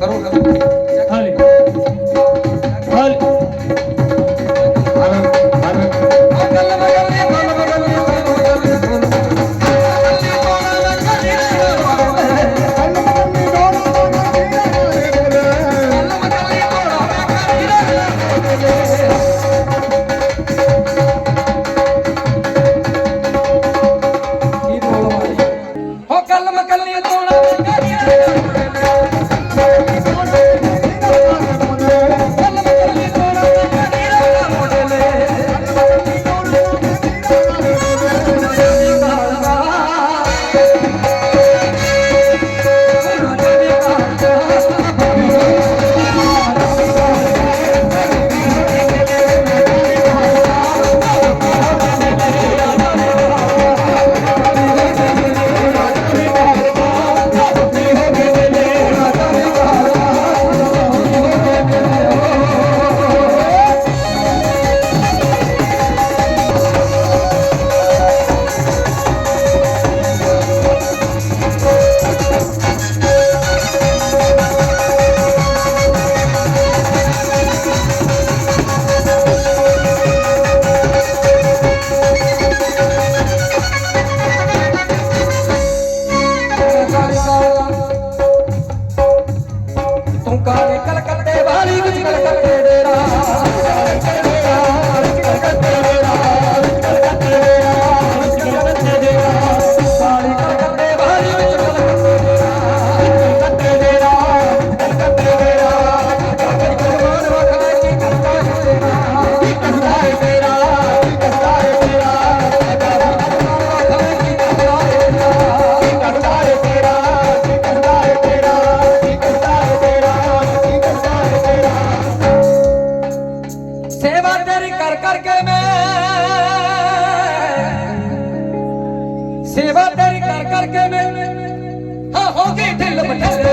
Era um, era um... 勇敢。ਸੇਵਾ ਤੇਰੀ ਕਰ ਕਰਕੇ ਮੈਂ ਸੇਵਾ ਤੇਰੀ ਕਰ ਕਰਕੇ ਮੈਂ ਹਾਂ ਹੋ ਗਈ ਢਿੱਲ ਬਠੇਰੇ